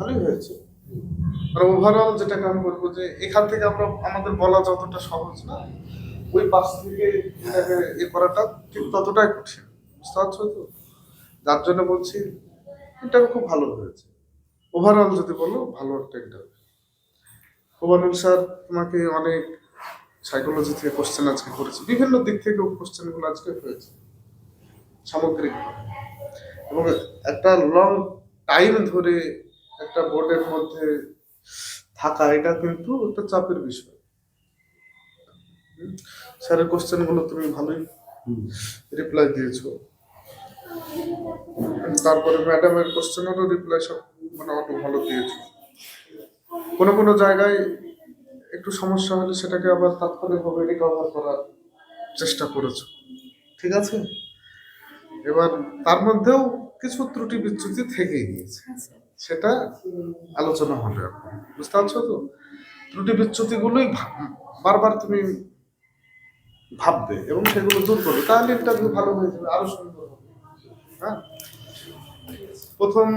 ভালোই হয়েছে। আর ওভারঅল যেটাকে আমি বলব যে এখান থেকে আমরা, আমাদের বলা যতটা সহজ না, ওই পাশ থেকে এটাকে এ করাটা ঠিক ততটাই কঠিন। বুঝতে পারছ তো? যার জন্য বলছি ইন্টারভিউ খুব ভালো হয়েছে। ওভারঅল যদি বলো, ভালো একটা ইন্টারভিউ ওভারঅল স্যার তোমাকে অনেক সাইকোলজি থেকে কোশ্চেন আজকে করেছে। বিভিন্ন দিক থেকে কোশ্চেনগুলো আজকে হয়েছে। সামগ্রিক এবং একটা লং টাইম ধরে একটা বোর্ডের মধ্যে থাকা এটা কিন্তু একটা চাপের বিষয়। স্যারের কোশ্চেনগুলো তুমি ভালোই রিপ্লাই দিয়েছ। তারপরে ম্যাডামের কোশ্চেনেরও রিপ্লাই সব মানে অত ভালো দিয়েছ। কোনো কোনো জায়গায় একটু সমস্যা হলে সেটাকে আবার তাৎক্ষণিকভাবে রিকভার করার চেষ্টা করেছ। ঠিক আছে। এবার তার মধ্যেও কিছু ত্রুটি বিচ্যুতি থেকেই গিয়েছে। আচ্ছা। সেটা আলোচনা হবে। বুঝতে পারছ তো? ত্রুটি বিচ্যুতিগুলোই বারবার তুমি ভাববে এবং সেগুলো দূর করবে। তাহলে ইন্টারভিউ ভালো হয়ে যাবে, আরও সুন্দর হবে। হ্যাঁ? প্রথম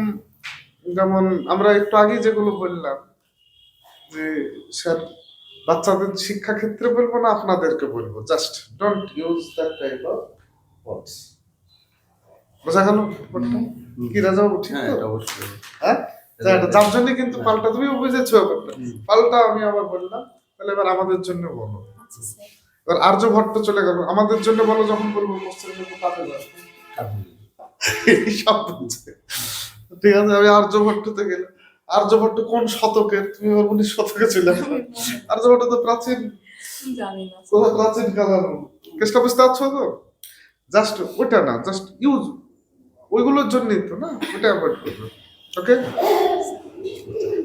যেমন আমরা একটু আগে যেগুলো বললাম, যে স্যার, বাচ্চাদের শিক্ষা ক্ষেত্রে বলব না, আপনাদেরকে বলব। Just don't use that type of words বোঝা গেল কি রাজা ঠিক হ্যাঁ তো? এটা অবশ্যই। হ্যাঁ? যার জন্য কিন্তু পাল্টা তুমি বুঝেছ ব্যাপারটা পাল্টা আমি আবার বললাম তাহলে এবার আমাদের জন্য বলো। আচ্ছা এবার আর্যভট্ট চলে গেল। আমাদের জন্য বলো যখন বলব কিন্তু কাপে সব বুঝছে ঠিক আছে আমি আর্যভট্টতে গেলাম। আর্যভট্ট কোন শতকের তুমি এবার উনিশ শতকে চলে আসবে আর্যভট্ট তো প্রাচীন। জানি না। কোথা প্রাচীন কালার কেসটা বুঝতে পারছ তো? জাস্ট ওটা না জাস্ট ইউজ। ওইগুলোর জন্যই তো না? ওটা অ্যাভয়েড করবে ওকে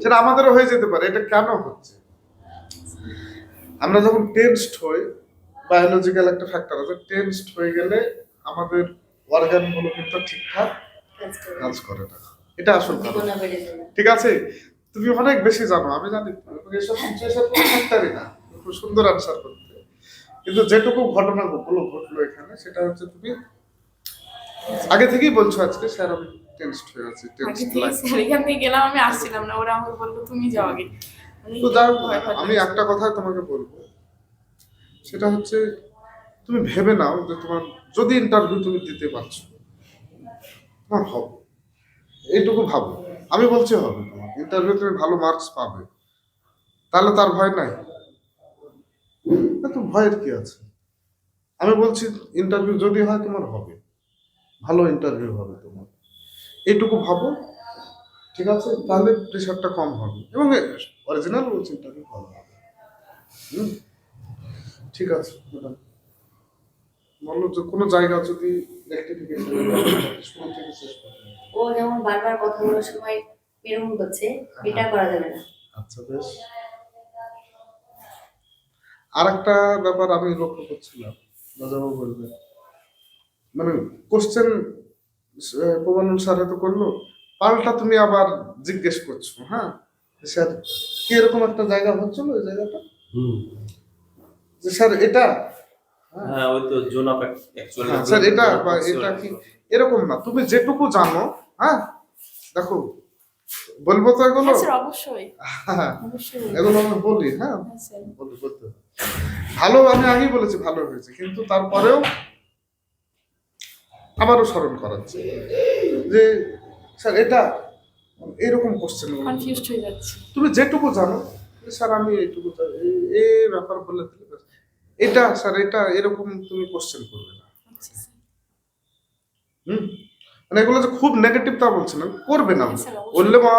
সেটা আমাদেরও হয়ে যেতে পারে এটা কেন হচ্ছে? আমরা যখন টেনসড হই বায়োলজিক্যাল একটা ফ্যাক্টর আছে টেনসড হয়ে গেলে আমাদের অর্গানগুলো কিন্তু ঠিকঠাক কাজ করে না। এটা আসল কারণ। যাবে। ঠিক আছে? তুমি অনেক বেশি জানো আমি জানি এসব সিচুয়েশন কোনো ফ্যাক্টরই না খুব সুন্দর আনসার করতে। কিন্তু যেটুকু ঘটনা গুলো ঘটলো এখানে সেটা হচ্ছে তুমি আগে থেকেই বলছো আজকে স্যার আমি টেনসড হয়ে আছি টেনসড স্যার এখান থেকে গেলাম আমি আসছিলাম না ওরা আমাকে বলল তুমি যাও আগে। তো ভয় আমি একটা কথাই তোমাকে বলব। সেটা হচ্ছে তুমি ভেবে নাও যে তোমার যদি ইন্টারভিউ তুমি দিতে পারছ তোমার হবে। এইটুকু ভাবো। আমি বলছি হবে তোমার ইন্টারভিউ তুমি ভালো মার্কস পাবে। তাহলে তার ভয় নাই। তো ভয়ের কি আছে? আমি বলছি ইন্টারভিউ যদি হয় তোমার হবে। ভালো ইন্টারভিউ হবে তোমার। এইটুকু ভাবো ঠিক আছে? তাহলে প্রেশারটা কম হবে। এবং অরিজিনাল বলছি ইন্টারভিউ ভালো হবে। হুম? ঠিক আছে ম্যাডাম বলো যে কোনো জায়গা যদি রেক্টিফিকেশন শুরু থেকে শেষ পর্যন্ত ও যেমন বারবার কথা বলার সময় এরকম করছে এটা করা যাবে না। আচ্ছা বেশ। আর একটা ব্যাপার আমি লক্ষ্য করছিলাম রাজাবাবু বলবে মানে কোশ্চেন প্রবানন্দ স্যার তো করল পাল্টা তুমি আবার জিজ্ঞেস করছ হ্যাঁ? যে স্যার কি এরকম একটা জায়গা হচ্ছিল ওই জায়গাটা? যে স্যার এটা? হ্যাঁ ওই তো জোন অফ অ্যাকচুয়ালি হ্যাঁ, স্যার এটা বা এটা কি? এরকম না তুমি যেটুকু জানো হ্যাঁ? দেখো বলব তো এগুলো? হ্যাঁ স্যার অবশ্যই। হ্যাঁ এগুলো আমি বলি হ্যাঁ? হ্যাঁ বলতে। ভালো আমি আগেই বলেছি ভালো হয়েছে কিন্তু তারপরেও আবারও স্মরণ করাচ্ছে। যে স্যার এটা এরকম কোশ্চেন কনফিউজড হয়ে যাচ্ছে। তুমি যেটুকু জানো স্যার আমি এইটুকু এই- ব্যাপার বলে দিলে এটা স্যার এটা এরকম তুমি কোশ্চেন করবে না। আচ্ছা হুম? মানে এগুলো যে খুব নেগেটিভ তা বলছে না। করবে না। হ্যাঁ, বললে মা